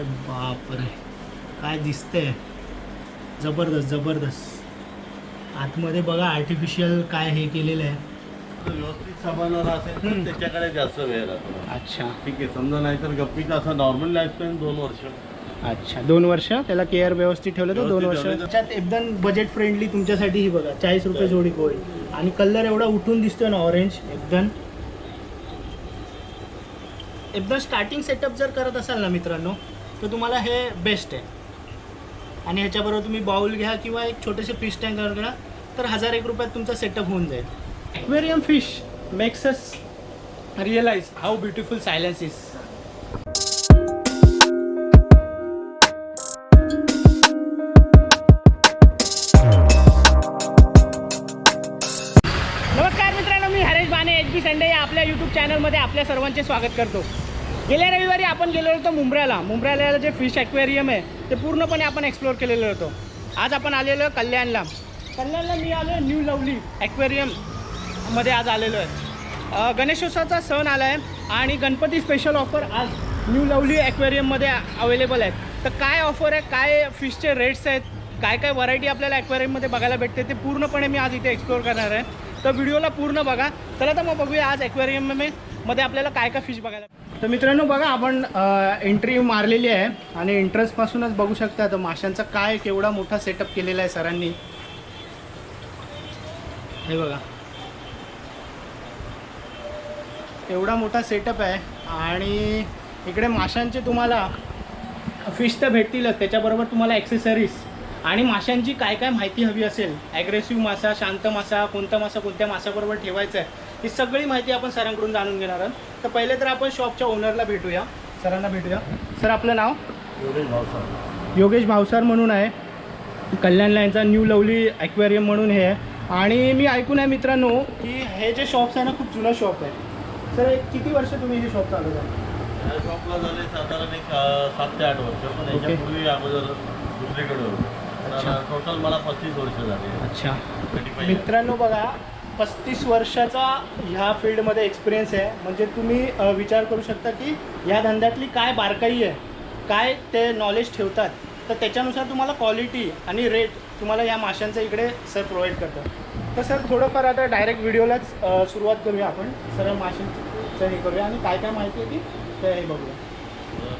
अरे बापरे. काय दिसतंय? जबरदस्त जबरदस्त. आतमध्ये बघा आर्टिफिशियल काय हे केलेलं आहे. व्यवस्थित सांभाळणार असेल तर. त्याच्याकडे जास्त वेळ राहतो अच्छा. ठीक आहे समजा नाही तर गप्पीचा असा नॉर्मल लाईफ स्पॅन दोन वर्ष. अच्छा. दोन वर्ष? त्याला केअर व्यवस्थित ठेवलं तर दोन वर्ष? व्यवस्थित त्याच्यात एकदम बजेट फ्रेंडली तुमच्यासाठी ही बघा. चाळीस रुपये जोडी कोळी. आणि कलर एवढा उठून दिसतोय ना ऑरेंज एकदम. एकदम स्टार्टिंग सेटअप जर करत असाल ना मित्रांनो तर तुम्हाला हे बेस्ट आहे. आणि ह्याच्याबरोबर तुम्ही बाउल घ्या किंवा एक छोटेसे फिश टँक करा तर हजार एक रुपयात तुमचा सेटअप होऊन जाईल. Aquarium fish makes us realise how beautiful silence is नमस्कार मित्रांनो मी हरेश बाने एच बी संडे या आपल्या यूट्यूब चॅनलमध्ये आपल्या सर्वांचे स्वागत करतो. गेल्या रविवारी आपण गेलो होतो मुंब्र्याला मुंब्र्याला जे फिश ॲक्वेरियम आहे ते पूर्णपणे आपण एक्सप्लोअर केलेलं होतो. आज आपण आलेलो आहे कल्याणला. कल्याणला मी आलो आहे न्यू लवली ॲक्वेरियममध्ये आज आलेलो आहे. गणेशोत्सवाचा सण आला आहे आणि गणपती स्पेशल ऑफर आज न्यू लवली ॲक्वेरियममध्ये अवेलेबल आहेत. तर काय ऑफर आहे काय फिशचे रेट्स आहेत काय काय व्हरायटी आपल्याला ॲक्वेरियममध्ये बघायला भेटते ते पूर्णपणे मी आज इथे एक्सप्लोअर करणार आहे. तर व्हिडिओला पूर्ण बघा. चला तर मग बघूया आज ॲक्वेरियममध्ये आपल्याला काय काय फिश बघायला तर मित्रांनो बघा आपण एंट्री मारलेली आहे आणि एंट्रन्सपासूनच बघू शकता तर माशांचा काय केवढा मोठा सेटअप केलेला आहे सरांनी. हे बघा. एवढा मोठा सेटअप आहे आणि इकडे माशांचे तुम्हाला फिश तर भेटतीलच त्याच्याबरोबर तुम्हाला ॲक्सेसरीज आणि माशांची काय काय माहिती हवी असेल? ॲग्रेसिव्ह मासा शांत मासा कोणता मासा कोणत्या मासाबरोबर ठेवायचा आहे? ही सगळी माहिती आपण सरांकडून जाणून घेणार आहोत. तर पहिले तर आपण शॉपच्या ओनरला भेटूया. सरांना भेटूया. सर आपलं नाव? एवढे भाव सांग योगेश भावसार म्हणून आहे. कल्याणला यांचा न्यू लवली ॲक्वेरियम म्हणून हे आहे. आणि मी ऐकून आहे मित्रांनो की हे जे शॉप्स आहे ना खूप जुनं शॉप आहे. सर किती वर्ष तुम्ही हे शॉप चालवता या शॉपला झाले साधारण एक अं, सात ते आठ वर्ष. पण ओके. याच्यापूर्वी अगोदर दुसरीकडे अच्छा. होतो टोटल मला पस्तीस वर्ष झाले. अच्छा. Thirty five. मित्रांनो बघा पस्तीस वर्षाचा ह्या फील्डमध्ये एक्सपिरियन्स आहे. म्हणजे तुम्ही विचार करू शकता की ह्या धंद्यातली काय बारकाई आहे काय ते नॉलेज ठेवतात तर त्याच्यानुसार तुम्हाला क्वालिटी आणि रेट तुम्हाला या माशांचं इकडे सर प्रोव्हाइड करतात. तर सर थोडंफार आता डायरेक्ट व्हिडिओलाच सुरुवात करूया आपण. सर माशांचं हे करूया आणि काय काय माहिती आहे ती ते हे बघूया.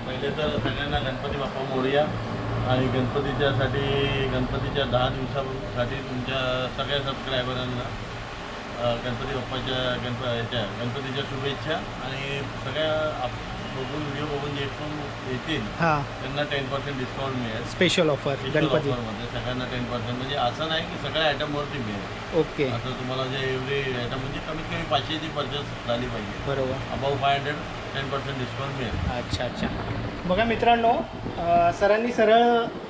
पहिले तर सगळ्यांना गणपती बाप्पा मोरया आणि गणपतीच्यासाठी गणपतीच्या दहा दिवसासाठी तुमच्या सगळ्या सबस्क्रायबरांना गणपती बाप्पाच्या गणप ह्याच्या गणपतीच्या शुभेच्छा आणि सगळ्या आप बघून व्हिडिओ बघून जे पण येतील हां. त्यांना टेन पर्सेंट डिस्काउंट मिळेल. Special offer Ganpati. offer मध्ये सगळ्यांना टेन पर्सेंट म्हणजे असं नाही की सगळ्या आयटमवरती मिळेल. ओके. आता तुम्हाला जे एवढे आयटम म्हणजे कमीत कमी पाचशेची परचेस झाली पाहिजे. बरोबर. Above five hundred ten percent discount मिळेल. अच्छा अच्छा. बघा मित्रांनो सरांनी सरळ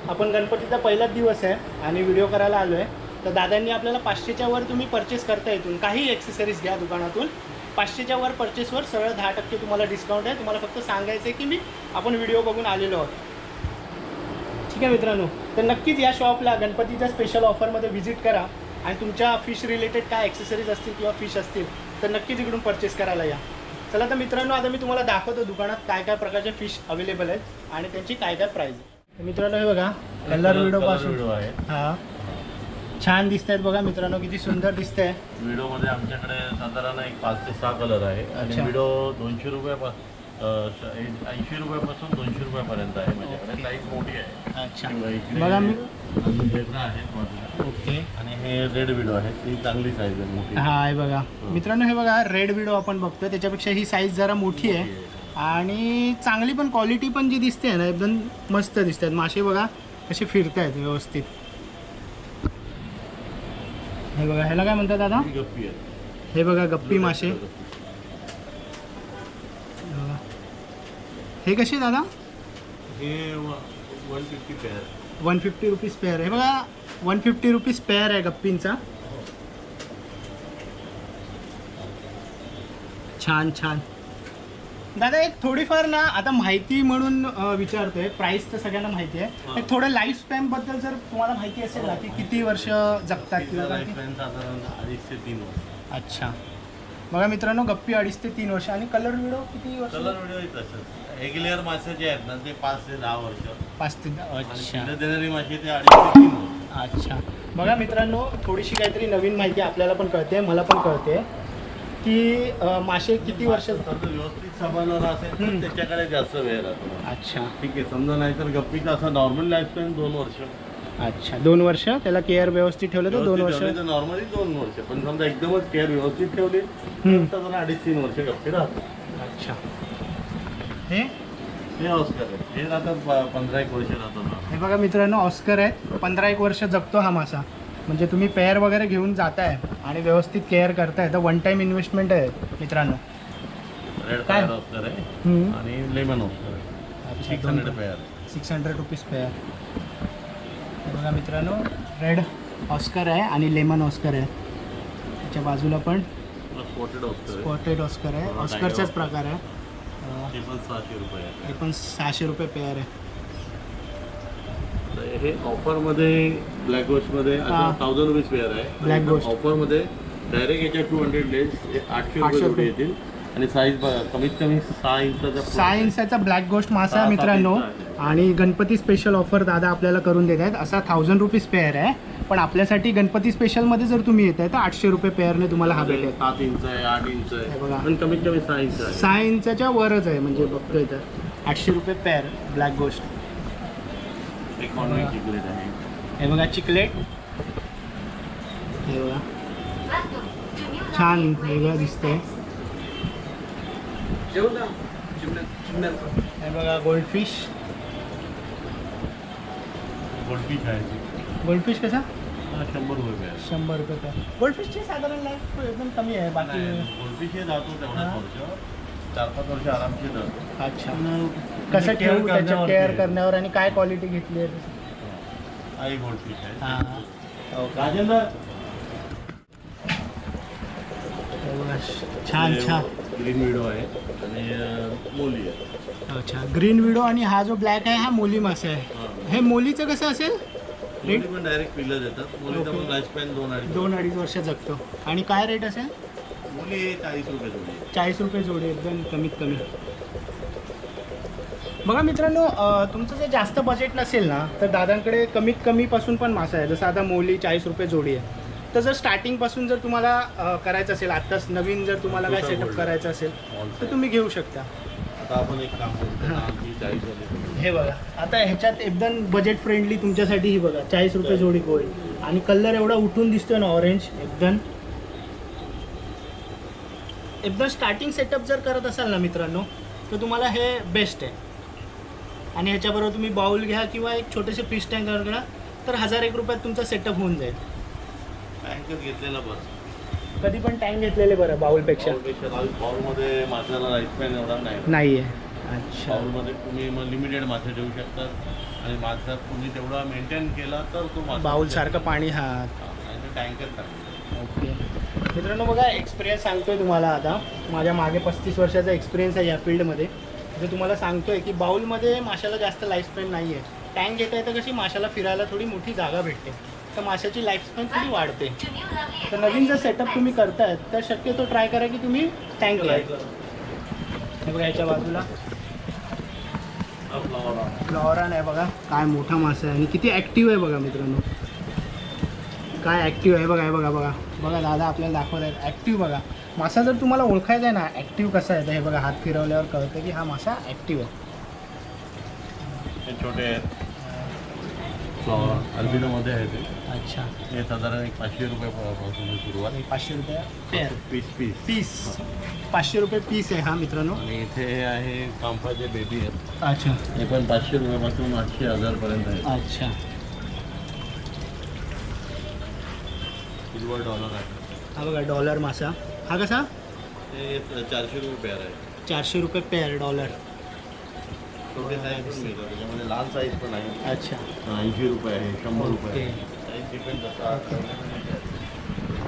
आपण गणपतीचा पहिलाच दिवस आहे आणि व्हिडिओ करायला आलो आहे तर दादांनी आपल्याला पाचशेच्या वर तुम्ही परचेस करता येतून काही एक्सेसरीज घ्या दुकानातून. पाचशेच्या वर परचेसवर सरळ दहा टक्के तुम्हाला डिस्काउंट आहे. तुम्हाला फक्त सांगायचं आहे की मी आपण व्हिडिओ बघून आलेलो आहोत. ठीक आहे मित्रांनो? तर नक्कीच या शॉपला गणपतीच्या स्पेशल ऑफरमध्ये व्हिजिट करा. आणि तुमच्या फिश रिलेटेड काय एक्सेसरीज असतील किंवा फिश असतील तर नक्कीच इकडून परचेस करायला या. चला तर मित्रांनो आता मी तुम्हाला दाखवतो दुकानात काय काय प्रकारचे फिश अवेलेबल आहेत आणि त्यांची काय काय प्राईज आहे. मित्रांनो हे बघा. कलर व्हिडिओ पासून. हा. छान दिसत आहेत बघा मित्रांनो किती सुंदर दिसतंय. व्हिडिओमध्ये आमच्याकडे साधारण एक पाच ते सहा कलर आहे. आणि अच्छा. व्हिडिओ दोनशे रुपयापासून ऐंशी रुपयापासून दोनशे रुपयापर्यंत आहे माझ्याकडे साईज मोठी आहे. अच्छा. किंवा इकडे बघा मी. अजून झेब्रा आहेत बाजूला. ओके. आणि हे रेड व्हिडिओ आहे. ती चांगली साईज आहे मोठी. हा आहे बघा. मित्रांनो हे बघा रेड व्हिडिओ आपण बघतोय. त्याच्यापेक्षा ही साईज जरा मोठी आहे. आणि चांगली पण क्वालिटी पण जी दिसते ना एकदम मस्त दिसतात मासे बघा कसे फिरत आहेत व्यवस्थित. हे बघा ह्याला काय म्हणतात दादा? ही गप्पी हे बघा गप्पी मासे. हे. हे कसे दादा? हे one fifty pair one fifty rupees pair आहे बघा वन फिफ्टी रुपीज पेअर आहे गप्पींचा. छान छान. दादा एक थोडीफार ना आता माहिती म्हणून अं, विचारतोय. प्राइस तर सगळ्यांना माहिती आहे. एक थोडं लाईफ स्पॅनबद्दल जर तुम्हाला माहिती असेल ना की किती वर्ष जगतात किंवा काय ते? साधारण अडीच ते तीन वर्ष. अच्छा. बघा मित्रांनो गप्पी अडीच ते तीन वर्ष. आणि कलर व्हिडिओ किती वर्ष? कलर व्हिडिओ तसंच रेग्युलर मासे जे आहेत ना ते पाच ते दहा वर्ष. पाच ते आणि अच्छा. देणारी मासे ते अडीच ते तीन वर्ष. अच्छा. बघा मित्रांनो थोडीशी काहीतरी नवीन माहिती आपल्याला पण कळते मला पण कळते. की अं, मासे किती वर्ष समजा व्यवस्थित सांभाळणार असेल तर हम्म. त्याच्याकडे जास्त वेळ राहतो. अच्छा. ठीक आहे समजा नाही तर गप्पीचा असा नॉर्मल लाईफ स्पॅन दोन वर्ष. अच्छा दोन वर्ष? त्याला केअर व्यवस्थित ठेवलं तर दोन वर्ष? नॉर्मली दोन वर्ष. पण समजा एकदमच केअर व्यवस्थित ठेवली हम्म. तर अडीच तीन वर्ष गप्पी राहतो अच्छा. हे? हे ऑस्कर आहे. हे राहतात पंधरा एक वर्ष राहतात. हे बघा मित्रांनो ऑस्कर आहे पंधरा एक वर्ष जगतो हा मासा. म्हणजे तुम्ही पेअर वगैरे घेऊन जाताय आणि व्यवस्थित केअर करताय तर वन टाईम इन्व्हेस्टमेंट आहे मित्रांनो. रेड काय? फायर ऑस्कर आहे. हम्म. आणि लेमन ऑस्कर आहे. सिक्स हंड्रेड पेअर आहे सिक्स हंड्रेड रुपीज पेअर हे बघा मित्रांनो रेड ऑस्कर आहे आणि लेमन ऑस्कर आहे. त्याच्या बाजूला पण स्पॉटेड ऑस्कर आहे. स्पॉटेड ऑस्कर आहे. ऑस्करचाच. प्रकार आहे. अं, ते पण सहाशे रुपये आहे. हे पण सहाशे रुपये पेअर आहे. हे ऑफरमध्ये ब्लॅक गोस्टमध्ये. थाउजंड रुपीज पेअर आहे. Black Ghost. ऑफरमध्ये डायरेक्ट याच्या टू हंड्रेड लेस आठशे रुपये रुपये. येतील. आणि साईज कमीत कमी सहा इंचाचा सहा इंचाचा ब्लॅक गोस्ट मासा आहे मित्रांनो. इंच. आणि गणपती स्पेशल ऑफर दादा आपल्याला करून देत आहेत. असा थाउजंड रुपीज पेअर आहे. पण आपल्यासाठी गणपती स्पेशलमध्ये जर तुम्ही येत आहे तर आठशे रुपये पेअरने तुम्हाला हा भेटेल. सात इंच आहे आठ इंच आहे. बघा. कमीत कमी सहा इंच सहा इंचाच्या वरच आहे म्हणजे बघतोय तर. आठशे रुपये पेअर ब्लॅक गोस्ट एक कॉन्व्हेंट चिकलेट आहे हे बघा चिकलेट हे बघा छान वेगळं दिसतंय हे बघा गोल्डफिश गोल्डफिश आहे गोल्डफिश कसा शंभर रुपये शंभर रुपये गोल्डफिशची साधारण लाईफ एकदम कमी आहे बाकी गोल्डफिश हे जातो. वर्ष चार पाच वर्ष आरामशीर जातो अच्छा. कसं ठेवू त्याच्या केअर. करण्यावर आणि काय क्वालिटी घेतली आहे एक गोल्डफिश आहे. हां. राजेंद्र? बघा, छान छान. ग्रीन विडो आहे. आणि अं, मोली आहे अच्छा ग्रीन विडो आणि हा जो ब्लॅक आहे हा मोली मासा आहे. हा. मोलीचं कसं असेल? मोली पण डायरेक्ट पिलं देतात. मोलीचा. पण लाईफ स्पॅन दोन अडीच दोन अडीच वर्ष जगतो. आणि काय रेट असेल? मोली चाळीस रुपये जोडी आहे. चाळीस रुपये जोडी एकदम कमीत कमी बघा मित्रांनो अं, तुमचं जर जास्त बजेट नसेल ना तर दादांकडे कमीत कमीपासून पण मासा आहे जसं आता मोली चाळीस रुपये जोडी आहे तर जर स्टार्टिंगपासून जर तुम्हाला अं, करायचं असेल आत्ताच नवीन जर तुम्हाला काय सेटअप. करायचं असेल तर. तुम्ही घेऊ शकता आता आपण एक काम करतो हा. आमची चाळीस वाली हे बघा आता ह्याच्यात एकदम बजेट फ्रेंडली तुमच्यासाठी ही बघा चाळीस रुपये जोडी गोल्ड आणि कलर एवढा उठून दिसतोय ना ऑरेंज एकदम एकदम स्टार्टिंग सेटअप जर करत असाल ना मित्रांनो तर तुम्हाला हे बेस्ट आहे. आणि ह्याच्याबरोबर तुम्ही बाउल घ्या किंवा एक छोटेसे फिश टँक घ्या तर हजार एक रुपयात तुमचा सेटअप होऊन जाईल. बँकेत घेतलेला बस कधी पण टँक घेतलेले बरं बाउलपेक्षा बाउलमध्ये माशाला लाईफ स्पॅन एवढा नाही. नाही आहे अच्छा बाउलमध्ये तुम्ही मग लिमिटेड मासे ठेवू शकतात आणि मासा तुम्ही तेवढा मेंटेन केला तर तो मासा बाउलसारखं पाणी हा. टँकर टाकतो ओके. मित्रांनो बघा एक्सपिरियन्स सांगतोय तुम्हाला आता. माझ्या मागे पस्तीस वर्षाचा एक्सपिरियन्स आहे या फील्डमध्ये जे तुम्हाला सांगतोय की बाउलमध्ये माशाला जास्त लाईफ स्पॅन नाही आहे टँक घेता येतं कशी माशाला फिरायला थोडी मोठी जागा भेटते. तर माशाची लाईफ स्पॅन थोडी वाढते. तर नवीन जर सेटअप तुम्ही करतायत तर शक्यतो ट्राय करा की तुम्ही टँक घ्या हे बघा ह्याच्या बाजूला. फ्लॉरान आहे बघा. काय मोठा मासा आहे आणि किती ॲक्टिव्ह आहे बघा मित्रांनो. काय ॲक्टिव्ह आहे बघा हे बघा बघा. बघा दादा आपल्याला दाखवत आहेत. ॲक्टिव्ह बघा. मासा जर तुम्हाला ओळखायचा आहे ना ॲक्टिव्ह कसा आहे? हे बघा हात फिरवल्यावर कळतं की हा मासा ॲक्टिव्ह आहे. हे छोटे आहेत. अल्बिनोमध्ये आहे ते. अच्छा. हे साधारण एक पाचशे रुपयापासून सुरुवात. आणि पाचशे रुपये पेअर पीस पीस पीस पाचशे रुपये पीस आहे हा मित्रांनो. आणि इथे आहे कांपाचे बेबी आहेत. अच्छा. हे पण पाचशे रुपयापासून आठशे हजारपर्यंत आहे अच्छा. सिल्वर डॉलर आहे. हा बघा डॉलर मासा. हा कसा? चारशे रुपये पेअर आहे. चारशे रुपये पेअर डॉलर छोटे साईज पण त्याच्यामध्ये लहान साईज पण आहे. अच्छा. ऐंशी रुपये आहे शंभर रुपये. आहे. साईज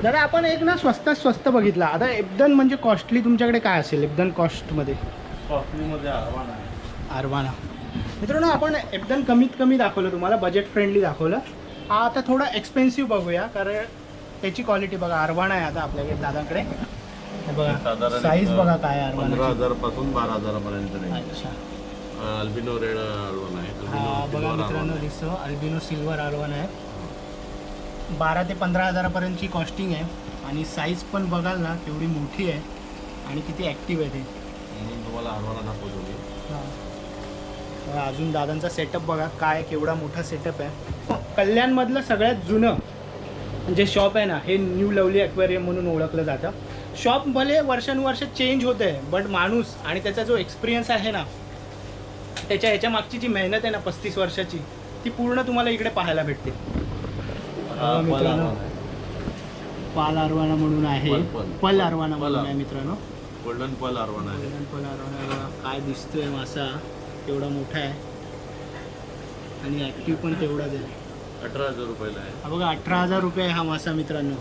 दादा आपण एक ना स्वस्तात स्वस्त बघितला. आता एकदम म्हणजे कॉस्टली तुमच्याकडे काय असेल? एकदम कॉस्टमध्ये कॉस्टलीमध्ये आव्हान आहे. आरवाना मित्रांनो आपण एकदम कमीत कमी दाखवलं तुम्हाला बजेट फ्रेंडली दाखवलं. हा आता थोडा एक्सपेन्सिव्ह बघूया कारण त्याची क्वालिटी बघा आरवाना आहे आता आपल्याकडे दादाकडे. हे बघा साधारण साईज बघा काय पंधरा. हजारपासून बारा हजारापर्यंत नाही अच्छा. अल्बिनो रेड अरवान आहे. हा Albino बघा silver मित्रांनो अरवान आहे. दिसतो. अल्बिनो सिल्वर आरवन आहे. बारा ते पंधरा हजारापर्यंतची कॉस्टिंग आहे. आणि साईज पण बघाल ना तेवढी मोठी आहे. आणि किती ॲक्टिव्ह आहे ते. म्हणून तुम्हाला दाखवतो मी. अजून दादांचा सेटअप बघा. काय केवढा मोठा सेटअप आहे. कल्याणमधलं सगळ्यात जुनं जे शॉप आहे ना हे न्यू लवली ॲक्वेरियम म्हणून ओळखलं जातं. शॉप भले वर्षानुवर्ष चेंज होते बट माणूस आणि त्याचा जो एक्सपिरियन्स आहे ना त्याच्या ह्याच्या मागची जी मेहनत आहे ना पस्तीस वर्षाची ती पूर्ण तुम्हाला इकडे पाहायला भेटते. मित्रांनो. पल अरवान म्हणून आहे. पल, अरवाना म्हणून. आहे मित्रांनो. गोल्डन पल अरवान आहे. गोल्डन पल अरवाना काय दिसतोय मासा. केवढा मोठा आहे. आणि ॲक्टिव्ह पण तेवढाच आहे. अठरा हजार रुपयाला आहे. हा बघा अठरा हजार रुपये हा मासा मित्रांनो.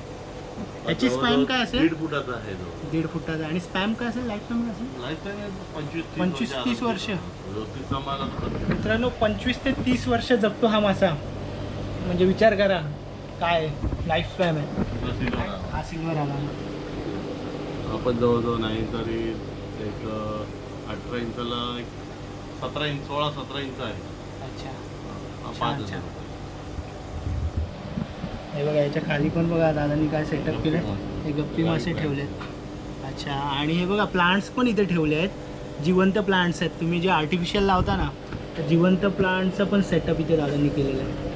याची स्पॅम काय असेल? दीड फुटाचा आहे तो. दीड फुटाचा. आणि स्पॅम काय असेल? लाईफ स्पॅम असेल? लाईफ टाईम पंचवीस पंचवीस, तीस वर्ष. तीस समाला मित्रांनो पंचवीस ते तीस वर्ष जगतो हा मासा. म्हणजे विचार करा काय लाईफ स्पॅम आहे. हा सिल्वर आला आपण जवळजवळ नाही तरी एक अठरा इंचाला एक सतरा इंच सोळा सतरा इंच आहे. अच्छा. हा, पाच हजार. हे बघा याच्या खाली पण बघा दादांनी काय सेटअप केलं हे गप्पी मासे ठेवलेत. अच्छा आणि हे बघा प्लांट्स पण इथे ठेवले आहेत. जिवंत प्लांट्स आहेत. तुम्ही जे आर्टिफिशियल लावता ना तर जिवंत प्लांटचं पण सेटअप इथे दादांनी केलेलं आहे.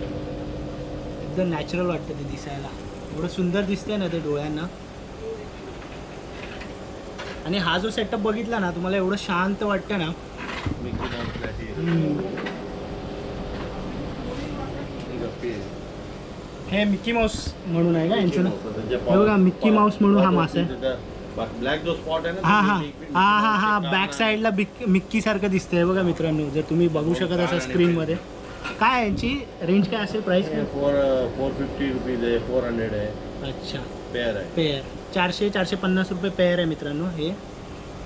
एकदम नॅचरल वाटतं ते दिसायला. एवढं सुंदर दिसतंय ना ते डोळ्यांना. आणि हा जो सेटअप बघितला ना तुम्हाला एवढं शांत वाटतं ना. गप्पी. हे मिकी माऊस म्हणून आहे का यांचं? हे बघा, मिकी माऊस म्हणून हा मासा आहे. ब्लॅक जो स्पॉट आहे ना हा हा. हा हा हा. बॅक साईडला मिक्की सारखं दिसतंय बघा मित्रांनो. जर तुम्ही बघू शकत असाल स्क्रीनमध्ये काय यांची रेंज काय असेल price. Four four fifty rupees आहे फोर हंड्रेड आहे. अच्छा. पेअर आहे. पेअर चारशे चारशे पन्नास रुपये पेअर आहे मित्रांनो हे.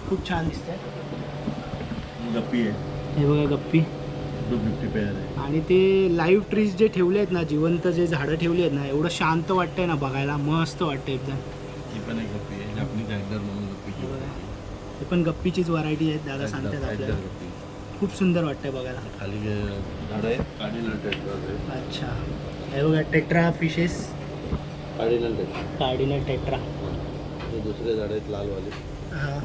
खूप छान दिसतंय. गप्पी आहे. हे बघा गप्पी. टू फिफ्टी पेअर आहे. आणि ते लाईव्ह ट्रीज जे ठेवले आहेत ना जिवंत जे झाडं ठेवली आहेत ना एवढं शांत वाटतंय ना बघायला मस्त वाटतं एकदम. ही पण एक गप्पी आहे जापनीज अँगलर म्हणून गप्पीची बघा. हे पण गप्पीचीच व्हरायटी आहेत दादा सांगतात आपल्याला. गप्पी. खूप सुंदर वाटतंय बघायला. खाली झाड आहेत कार्डिनल टेट्राज आहे अच्छा. हे बघा tetra fishes cardinal tetra cardinal tetra हे दुसरे झाड आहेत लालवाले. हा.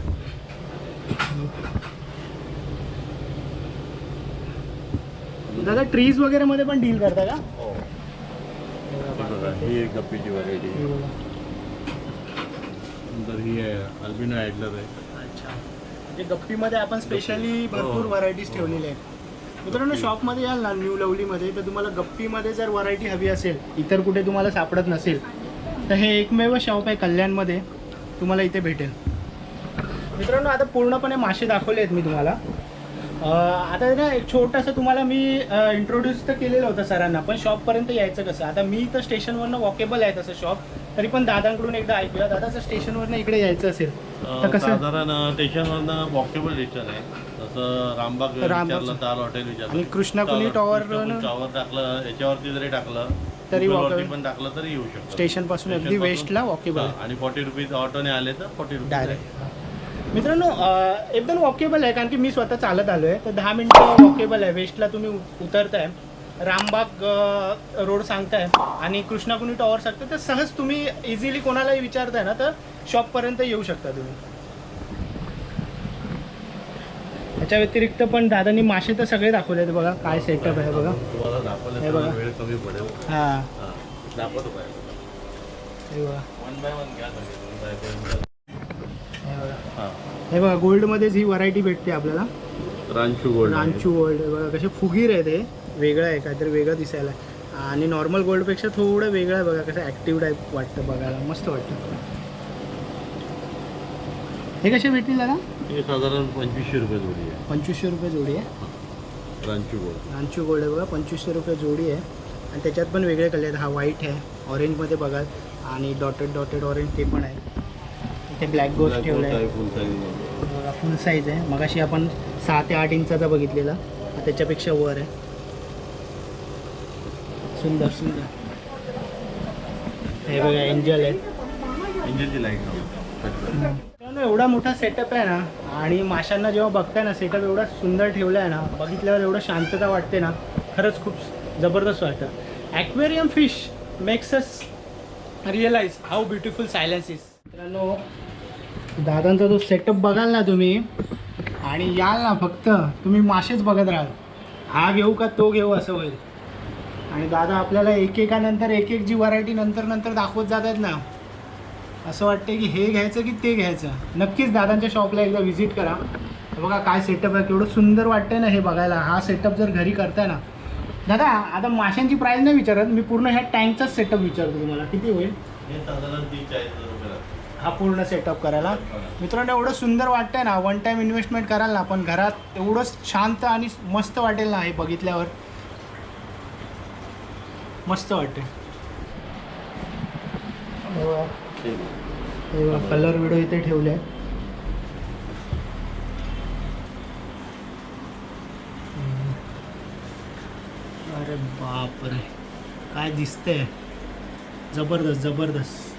दादा ट्रीज वगैरे मध्ये पण डील करता का? हो. हे ही एक गप्पीची व्हरायटी हे. नंतर ही आहे अल्बिनो ॲडलर आहे. अच्छा. म्हणजे गप्पीमध्ये आपण स्पेशली भरपूर हो. व्हरायटीज ठेवलेल्या आहेत. मित्रांनो शॉपमध्ये याल ना न्यू लवलीमध्ये तर तुम्हाला गप्पीमध्ये जर व्हरायटी हवी असेल इतर कुठे तुम्हाला सापडत नसेल तर हे एकमेव शॉप आहे कल्याणमध्ये. तुम्हाला इथे भेटेल. मित्रांनो आता पूर्णपणे मासे दाखवले आहेत मी तुम्हाला. आता ना एक छोटंसं तुम्हाला मी इंट्रोड्यूस तर केलेलं होतं सरांना पण शॉपपर्यंत यायचं कसं? आता मी तर स्टेशनवरनं वॉकेबल आहे तसं शॉप तरी पण दादांकडून एकदा ऐकूया. दादाचं स्टेशनवरनं इकडे यायचं असेल तर कसं? साधारण स्टेशनवरनं वॉकेबल स्टेशन आहे. तसं रामबाग रामबाग. विचारलं तार हॉटेल विचारलं. आणि कृष्णाकुली टॉवर टॉवर टाकलं याच्यावरती जरी टाकलं तरी walkable. पण टाकलं तरी येऊ शकतो. स्टेशनपासून अगदी वेस्टला वॉकेबल आणि फोर्टी रुपीज ऑटोने आले तर फोर्टी रुपीज डायरेक्ट मित्रांनो एकदम वॉकेबल आहे कारण की मी स्वतः चालत आलो आहे तर दहा मिनटं वॉकेबल आहे. वेस्टला तुम्ही उ- उतरताय. रामबाग रोड सांगताय. आणि कृष्णाकुनी टॉवर सांगताय. तर सहज तुम्ही इझिली कोणालाही विचारताय ना तर शॉपपर्यंत येऊ शकता तुम्ही. त्याच्या व्यतिरिक्त पण दादांनी मासे तर सगळे दाखवले आहेत बघा. काय सेटअप आहे बघा. हे बघा. हां. बघा वन बाय वन घ्या तुम्ही, one by one. हे बघा हा हे बघा गोल्डमध्येच ही व्हरायटी भेटते आपल्याला. रांचू गोल्ड. रांचू गोल्ड आहे बघा कसे फुगीर आहे ते वेगळं आहे काहीतरी वेगळं दिसायला. आणि नॉर्मल गोल्डपेक्षा थोडं वेगळं आहे बघा कसं ॲक्टिव्ह टाईप वाटतं बघायला. मस्त वाटतं. हे कसे भेटतील दादा? हे साधारण पंचवीसशे रुपये जोडी आहे. पंचवीसशे रुपये जोडी आहे. रांचू गोल्ड. रांचू गोल्ड आहे बघा पंचवीसशे रुपये जोडी आहे. आणि त्याच्यात पण वेगळे कलर आहेत. हा व्हाईट आहे ऑरेंजमध्ये बघा आणि डॉटेड डॉटेड ऑरेंज ते पण आहे. इथे ब्लॅक गोस्ट ठेवलं आहे फुल साईज बघा फुल साईज आहे. मगाशी आपण सहा ते आठ इंचाचा बघितलेला. त्याच्यापेक्षा वर आहे. सुंदर सुंदर. हे बघा एंजल आहे. लाइट एवढा मोठा सेटअप आहे ना आणि माशांना जेव्हा बघताय ना सेटअप एवढा सुंदर ठेवला आहे ना बघितल्यावर एवढं शांतता वाटते ना खरंच खूप जबरदस्त वाटतं. Aquarium fish makes us realise how beautiful silence is मित्रांनो दादांचा तो सेटअप बघाल ना तुम्ही. आणि याल ना फक्त तुम्ही मासेच बघत राहाल. हा घेऊ का तो घेऊ असं होईल. आणि दादा आपल्याला एकेकानंतर एक एक जी व्हरायटी नंतर नंतर दाखवत जात आहेत ना असं वाटतं की हे घ्यायचं की ते घ्यायचं. नक्कीच दादांच्या शॉपला एकदा व्हिजिट करा. बघा काय सेटअप आहे. केवढं सुंदर वाटतंय ना हे बघायला. हा सेटअप जर घरी करताय ना. दादा आता माशांची प्राईस नाही विचारत. मी पूर्ण ह्या टँकचाच सेटअप विचारतो तुम्हाला. किती होईल? हा पूर्ण सेटअप करायला. मित्रांनो एवढं सुंदर वाटतंय ना वन टाईम इन्व्हेस्टमेंट कराल ना पण घरात एवढंच शांत आणि मस्त वाटेल ना हे बघितल्यावर. मस्त वाटते कलर विडो इथे ठेवले अरे बापरे काय दिसतंय? जबरदस्त जबरदस्त.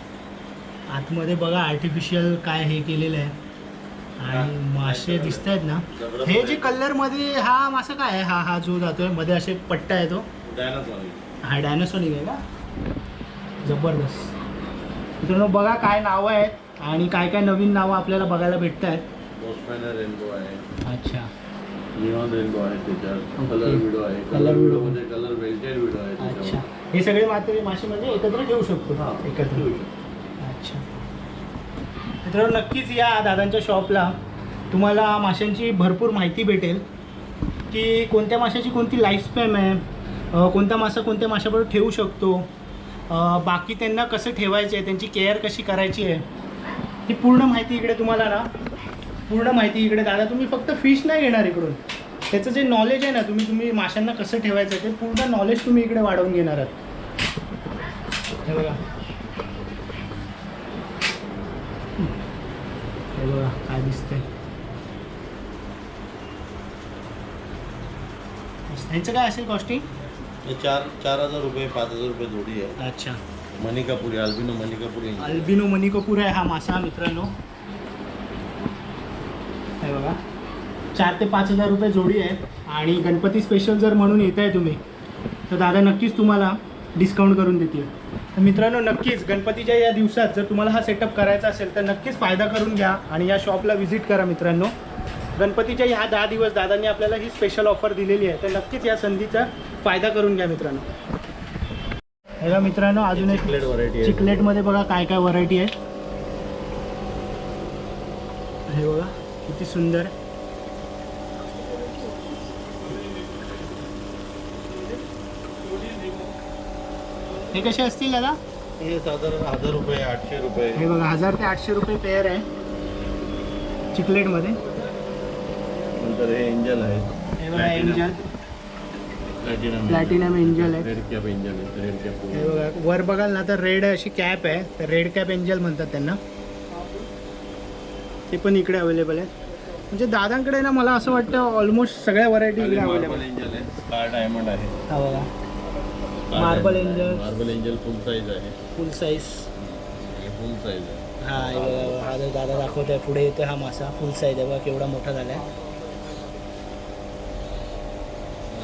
आतमध्ये बघा आर्टिफिशियल काय हे केलेलं आहे. आणि मासे दिसत आहेत ना. हे जे कलरमध्ये हा मासा काय आहे? हा हा जो जातोयमध्ये असे पट्टा आहे तो. हा डायनोसॉनिक आहे का? जबरदस्त. मित्रांनो बघा काय नावं आहेत आणि काय काय नवीन नावं आपल्याला बघायला भेटत आहेत आहे. अच्छा. निऑन रेनबो आहे त्याच्यात. कलर विडो आहे. कलर. विडो मध्ये कलर वेल्टेड विडो आहे अच्छा. हे सगळे मात्र मासे म्हणजे एकत्र ठेवू शकतो. हा, एकत्र. ठेवू शकतो. अच्छा मित्रांनो नक्कीच या दादांच्या शॉपला तुम्हाला माशांची भरपूर माहिती भेटेल की कोणत्या माशाची कोणती लाईफ स्पॅम आहे कोणता मासा कोणत्या माशाबरोबर ठेवू शकतो बाकी त्यांना कसं ठेवायचं आहे त्यांची केअर कशी करायची आहे ही पूर्ण माहिती इकडे तुम्हाला ना पूर्ण माहिती इकडे. दादा तुम्ही फक्त फिश नाही घेणार इकडून. त्याचं जे नॉलेज आहे ना तुम्ही तुम्ही माशांना कसं ठेवायचं आहे ते पूर्ण नॉलेज तुम्ही इकडे वाढवून घेणार आहात. हे बघा हे बघा काय दिसतंय ह्यांचं काय असेल कॉस्टिंग हे चार चार हजार रुपये पाच हजार रुपये जोडी आहे. अच्छा. मणिकापुरी अल्बिनो मणिकापुरी अल्बिनो मनी कपूर आहे हा मासा मित्रांनो. हे बघा. चार ते पाच हजार रुपये जोडी आहे. आणि गणपती स्पेशल जर म्हणून येत आहे तुम्ही तर दादा नक्कीच तुम्हाला डिस्काउंट करून देतील. तर मित्रांनो नक्कीच गणपतीच्या या दिवसात जर तुम्हाला हा सेटअप करायचा असेल तर नक्कीच फायदा करून घ्या आणि या शॉपला व्हिजिट करा मित्रांनो. गणपतीच्या ह्या दहा दिवस दादांनी आपल्याला ही स्पेशल ऑफर दिलेली आहे. तर नक्कीच या संधीचा फायदा करून घ्या मित्रांनो. हे बघा मित्रांनो अजून एक चिकलेट व्हरायटी आहे. चिकलेटमध्ये बघा काय काय व्हरायटी आहे. हे बघा किती सुंदर. हे कसे असतील दादा? हे साधारण हजार रुपये आठशे रुपये. हे बघा हजार ते आठशे रुपये पेअर आहे. चिकलेटमध्ये. नंतर हे एंजल हे बघा एंजल प्लॅटिनम एंजल आहे red cap angel red cap हे बघा वर बघाल ना तर रेड अशी कॅप आहे. तर रेड कॅप एंजल म्हणतात त्यांना. ते पण इकडे अवेलेबल आहे म्हणजे दादांकडे ना मला असं वाटतं ऑलमोस्ट सगळ्या व्हरायटी इकडे अवेलेबल मार्बल एंजल आहे. डायमंड आहे. हा बघा. Marble angel. Marble angel full size आहे. फुल साईज हे फुल साईज आहे. हा हे बघा हा जो दादा दाखवत आहे पुढे येतो हा मासा. फुल साईज आहे बघा केवढा मोठा झाला आहे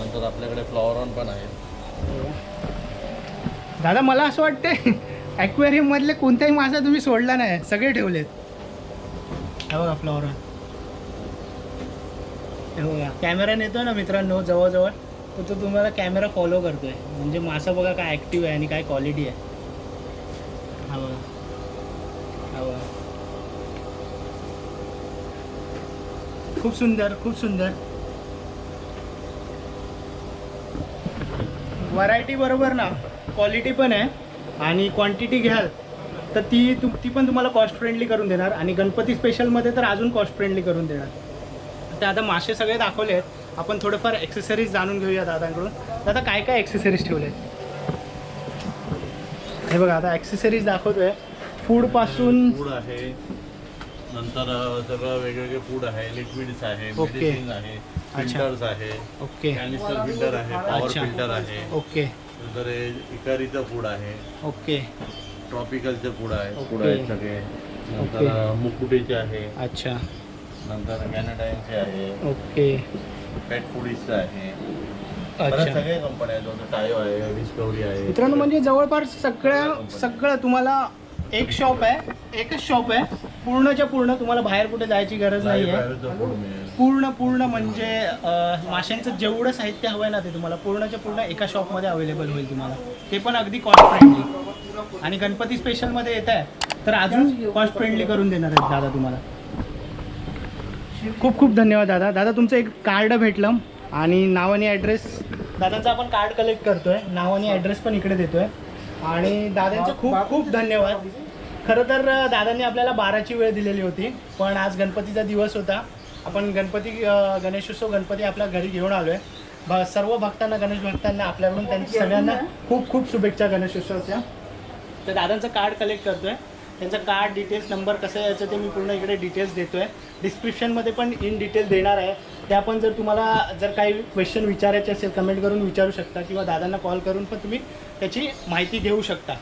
नंतर आपल्याकडे फ्लॉवर ऑन पण आहे हो. दादा मला असं वाटते ॲक्वेरियम मधले कोणताही मासा तुम्ही सोडला नाही सगळे ठेवलेत. हे बघा फ्लॉवर हे बघा कॅमेरा नेतो ना मित्रांनो जवळजवळ. तर तो तुम्हाला कॅमेरा फॉलो करतोय. म्हणजे मासा बघा काय ॲक्टिव्ह आहे आणि काय क्वालिटी आहे. हा बघा. हा बघा. खूप सुंदर खूप सुंदर. व्हरायटी बरोबर ना क्वालिटी पण आहे आणि क्वांटिटी घ्याल तर ती तु ती पण तुम्हाला कॉस्ट फ्रेंडली करून देणार आणि गणपती स्पेशलमध्ये तर अजून कॉस्ट फ्रेंडली करून देणार. तर आता मासे सगळे दाखवले आहेत. आपण थोडंफार ॲक्सेसरीज जाणून घेऊया दादांकडून. दादा काय काय ॲक्सेसरीज ठेवले हे बघा आता ॲक्सेसरीज दाखवतोय. फूडपासून फूड आहे. नंतर सगळं वेगवेगळे फूड आहे लिक्विड्स आहे ओके. मेडिसिन आहे अच्छा. फिल्टर्स आहे ओके. कॅनिस्टर फिल्टर आहे पॉवर अच्छा. फिल्टर आहे. ओके. नंतर हे इकारीचं फूड आहे. ओके. ट्रॉपिकलचे फूड आहे. Food okay. आहेत सगळे. नंतर मुकुटेचे आहे. अच्छा. नंतर कॅनडाईनचे आहे. ओके. पेट फुडीजचं आहे. बऱ्याच अच्छा सगळ्या कंपन्या आहेत. जसं टायो आहे डिस्कवरी आहे. मित्रांनो म्हणजे जवळपास सगळ्या सगळं तुम्हाला एक शॉप आहे एकच शॉप आहे. पूर्णच्या पूर्ण तुम्हाला बाहेर कुठे जायची गरज नाही आहे. पूर्ण पूर्ण म्हणजे माशांचं जेवढं साहित्य हवं आहे ना ते तुम्हाला पूर्णच्या पूर्ण एका शॉपमध्ये अवेलेबल होईल तुम्हाला. ते पण अगदी कॉस्ट फ्रेंडली आणि गणपती स्पेशलमध्ये येत आहे तर अजून कॉस्ट फ्रेंडली करून देणार आहेत दादा तुम्हाला. खूप खूप धन्यवाद दादा. दादा तुमचं एक कार्ड भेटलं आणि नाव आणि ॲड्रेस दादांचं आपण कार्ड कलेक्ट करतोय. नाव आणि ॲड्रेस पण इकडे देतोय. आणि दादांचं खूप खूप धन्यवाद. खरं तर दादांनी आपल्याला बाराची वेळ दिलेली होती पण आज गणपतीचा दिवस होता. आपण गणपती गणेशोत्सव गणपती आपल्या घरी घेऊन आलो आहे सर्व भक्तांना गणेश भक्तांना आपल्याकडून त्यांच्या सगळ्यांना खूप खूप शुभेच्छा गणेशोत्सवाच्या. तर दादांचं कार्ड कलेक्ट करतोय. त्यांचं कार्ड डिटेल्स नंबर कसं यायचं ते मी पूर्ण इकडे डिटेल्स देतोय. डिस्क्रिप्शनमध्ये पण इन डिटेल देणार आहे. त्या पण जर तुम्हाला जर काही क्वेश्चन विचारायचे असेल कमेंट करून विचारू शकता किंवा दादांना कॉल करून पण तुम्ही त्याची माहिती घेऊ शकता.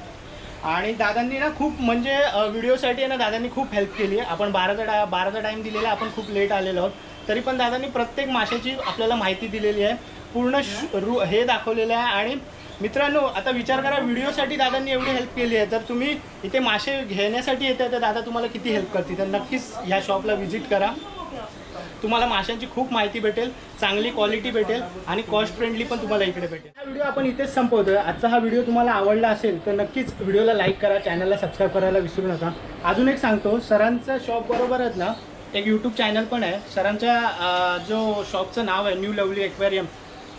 आणि दादांनी ना खूप म्हणजे व्हिडिओसाठी आहे ना दादांनी खूप हेल्प केली आहे. आपण बाराचा डा बाराचा टाईम दिलेला आहे, आपण खूप लेट आलेलो आहोत. तरी पण दादांनी प्रत्येक माशाची आपल्याला माहिती दिलेली आहे. पूर्ण श- रू हे दाखवलेलं आहे. आणि मित्रांनो आता विचार करा व्हिडिओसाठी दादांनी एवढी हेल्प केली आहे. तर तुम्ही इथे मासे घेण्यासाठी येते तर दादा तुम्हाला किती हेल्प करतील? तर नक्कीच ह्या शॉपला व्हिजिट करा. तुम्हाला माशांची खूप माहिती भेटेल चांगली क्वालिटी भेटेल आणि कॉस्ट फ्रेंडली पण तुम्हाला इकडे भेटेल. हा व्हिडिओ आपण इथेच संपवतोय. आजचा हा व्हिडिओ तुम्हाला आवडला असेल तर नक्कीच व्हिडिओला लाईक करा चॅनलला सबस्क्राईब करायला विसरू नका. अजून एक सांगतो सरांचं शॉप बरोबरच ना एक यूट्यूब चॅनल पण आहे. सरांच्या जो शॉपचं नाव आहे न्यू लवली एक्वेरियम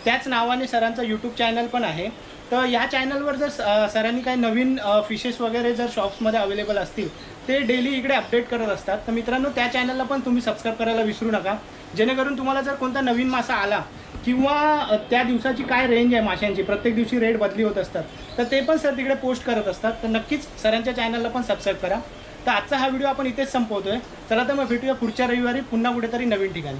त्याच नावाने सरांचा यूट्यूब चॅनल पण आहे. तर या चॅनलवर जर सरांनी काही नवीन फिशेस वगैरे जर शॉप्समध्ये अवेलेबल असतील ते डेली इकडे अपडेट करत असतात. तर मित्रांनो त्या चॅनलला पण तुम्ही सबस्क्राईब करायला विसरू नका. जेणेकरून तुम्हाला जर कोणता नवीन मासा आला किंवा त्या दिवसाची काय रेंज आहे माशांची प्रत्येक दिवशी रेट बदली होत असतात तर ते पण सर तिकडे पोस्ट करत असतात. तर नक्कीच सरांच्या चॅनलला पण सबस्क्राईब करा. तर आजचा हा व्हिडिओ आपण इथेच संपवतोय. चला तर मग भेटूया पुढच्या रविवारी पुन्हा कुठेतरी नवीन ठिकाणी.